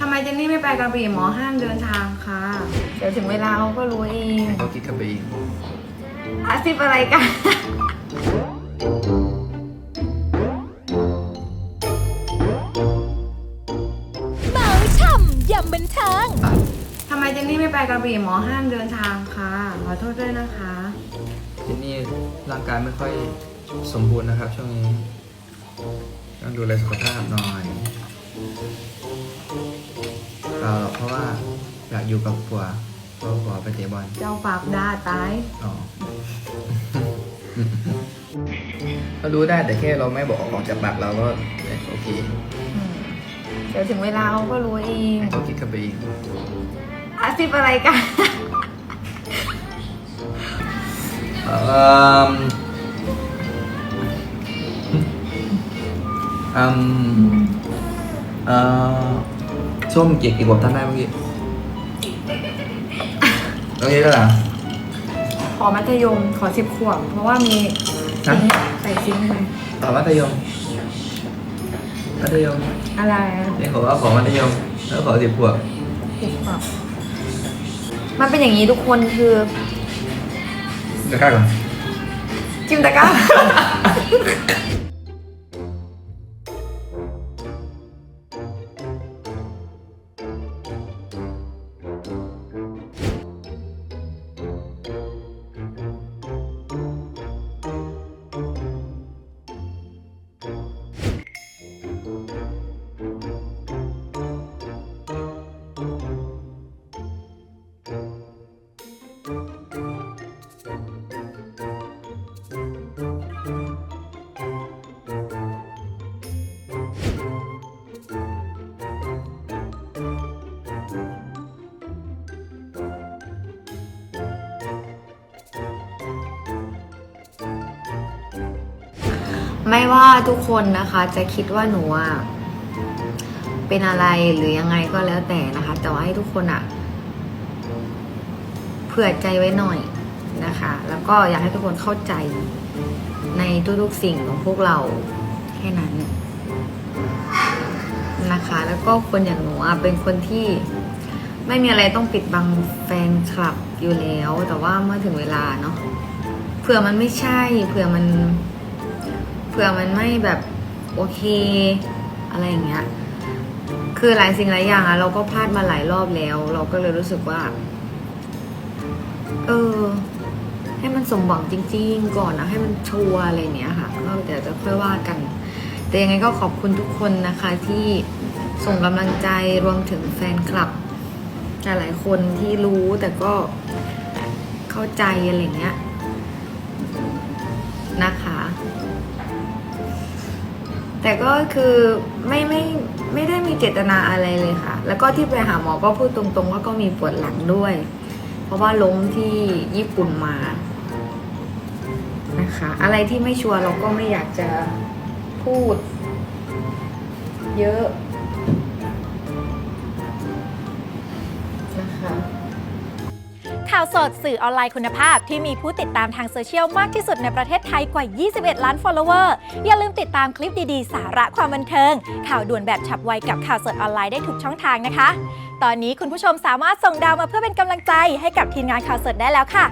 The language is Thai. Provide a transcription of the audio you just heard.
ทำไมเจนนี่ไม่ไปกระบี่หมอห้ามเดินทางค่ะ เดี๋ยวถึงเวลาเขาก็รู้เองเขาคิดกันไปเองอาชีพอะไรกัน เมาช่ำยำบันเทิงทำไมเจนนี่ไม่ไปกระบี่หมอห้ามเดินทางค่ะ ขอโทษด้วยนะคะ เจนนี่ร่างกายไม่ค่อยสมบูรณ์นะครับช่วงนี้ ต้องดูแลสุขภาพหน่อยเปล่าหรอกเพราะว่าอยากอยู่กับผัวเพราะผัวไปเตะบอลเจ้าปากดาตาย อ๋อ เรารู้ได้แต่แค่เราไม่บอกออกจากปากเราก็โอเคอืมเดี๋ยวถึงเวลาเขาก็รู้เองเขาคิดกันไปเองอาชีพอะไรกัน เอ่อ เอ่อส้มเกียรกี่ขวบท่านได้เมื่อกี้เมื่อกี้เท่าไหร่ขอมัธยมขอสิบขวบเพราะว่ามีฮะซิงค์ใส่ซิงค์ไปต่อมัธยมมัธยมอะไรอะนี่ขอว่าขอมัธยมแล้วขอสิบขวบสิบขวบมันเป็นอย่างนี้ทุกคนคือเดี๋ยวข้าก่อน จิมตะกร้า ไม่ว่าทุกคนนะคะจะคิดว่าหนูอะเป็นอะไรหรือยังไงก็แล้วแต่นะคะ แต่ว่าให้ทุกคนอะเผื่อใจไว้หน่อยนะคะ แล้วก็อยากให้ทุกคนเข้าใจในทุกๆสิ่งของพวกเราแค่นั้นนะคะ แล้วก็คนอย่างหนูอะเป็นคนที่ไม่มีอะไรต้องปิดบังแฟนคลับอยู่แล้ว แต่ว่าเมื่อถึงเวลาเนาะเผื่อมันไม่ใช่เผื่อมัน เผื่อมันไม่แบบโอเคอะไรอย่างเงี้ย คือหลายสิ่งหลายอย่างอะเราก็พลาดมาหลายรอบแล้ว เราก็เลยรู้สึกว่า เออ ให้มันสมหวังจริง ๆ ก่อนนะให้มันชัวร์อะไรเนี้ยค่ะก็เดี๋ยวจะค่อยว่ากัน แต่ยังไงก็ขอบคุณทุกคนนะคะที่ส่งกำลังใจรวมถึงแฟนคลับหลายๆคนที่รู้แต่ก็เข้าใจอะไรเงี้ยนะคะ แต่ก็คือไม่ไม่ไม่ได้มีเจตนาอะไรเลยค่ะ แล้วก็ที่ไปหาหมอก็พูดตรงๆว่าก็มีปวดหลังด้วย เพราะว่าล้มที่ญี่ปุ่นมานะคะ อะไรที่ไม่ชัวร์เราก็ไม่อยากจะพูด เยอะนะคะ ข่าวสดสื่อออนไลน์คุณภาพที่มีผู้ติดตามทางโซเชียลมากที่สุดในประเทศไทยกว่า 21 ล้าน follower อย่าลืมติดตามคลิปดีๆ สาระความบันเทิง ข่าวด่วนแบบฉับไวกับข่าวสดออนไลน์ได้ทุกช่องทางนะคะ ตอนนี้คุณผู้ชมสามารถส่งดาวมาเพื่อเป็นกำลังใจให้กับทีมงานข่าวสดได้แล้วค่ะ